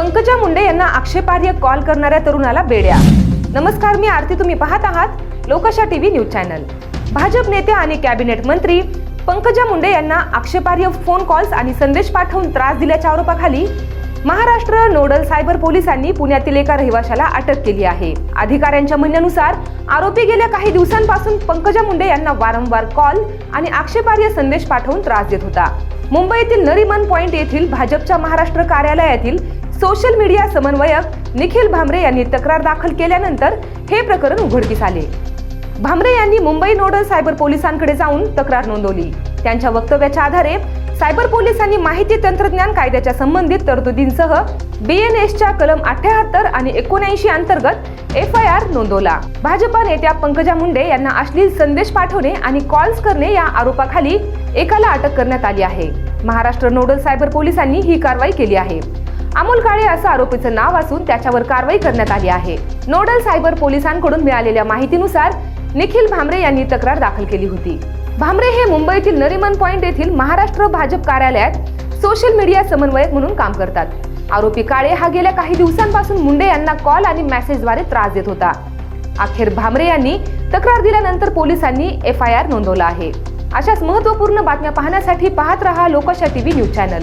पंकजा मुंडे यांना आक्षेपार्ह कॉल करणाऱ्या तरुणाला बेड्या. नमस्कार मी आरती. तुम्ही पाहत आहात लोकशा टीव्ही न्यूज चॅनल. भाजप नेते आणि कॅबिनेट मंत्री पंकजा मुंडे यांना आक्षेपार्ह फोन कॉल्स आणि संदेश पाठवून त्रास दिल्याच्या आरोपाखाली महाराष्ट्र नोडल सायबर पोलिसांनी पुण्यातील एका रहिवाशाला अटक केली आहे. अधिकाऱ्यांच्या म्हणण्यानुसार आरोपी गेल्या काही दिवसांपासून पंकजा मुंडे यांना वारंवार कॉल आणि आक्षेपार्ह संदेश पाठवून त्रास देत होता. मुंबईतील नरीमन पॉइंट येथील भाजपच्या महाराष्ट्र कार्यालयातील सोशल मीडिया समन्वयक निखिल भामरे यांनी तक्रार दाखल केल्यानंतर हे प्रकरण उघडकीस आले. भामरे यांनी मुंबई नोडल सायबर पोलिसांकडे जाऊन तक्रार नोंदवली. त्यांच्या वक्तव्याच्या आधारे सायबर पोलिसांनी माहिती तंत्रज्ञान कायद्याच्या संबंधित तरतुदींसह बीएनएसच्या कलम अठ्याहत्तर आणि एकोणऐंशी अंतर्गत एफ आय आर नोंदवला. भाजपा नेत्या पंकजा मुंडे यांना अश्लील संदेश पाठवणे आणि कॉल्स करणे या आरोपाखाली एकाला अटक करण्यात आली आहे. महाराष्ट्र नोडल सायबर पोलिसांनी ही कारवाई केली आहे. अमोल काळे असं आरोपीचं नाव असून त्याच्यावर कारवाई करण्यात आली आहे. नोडल सायबर पोलिसांकडून मिळालेल्या माहितीनुसार निखिल भामरे यांनी तक्रार दाखल केली होती. भामरे हे मुंबईतील नरीमन पॉइंट येथील महाराष्ट्र भाजप कार्यालयात सोशल मीडिया समन्वयक म्हणून काम करतात. आरोपी काळे हा गेल्या काही दिवसांपासून मुंडे यांना कॉल आणि मेसेजद्वारे त्रास देत होता. अखेर भामरे यांनी तक्रार दिल्यानंतर पोलिसांनी एफ आय आर नोंदवला आहे. अशाच महत्त्वपूर्ण बातम्या पाहण्यासाठी पाहत रहा लोकशा टीव्ही न्यूज चॅनल.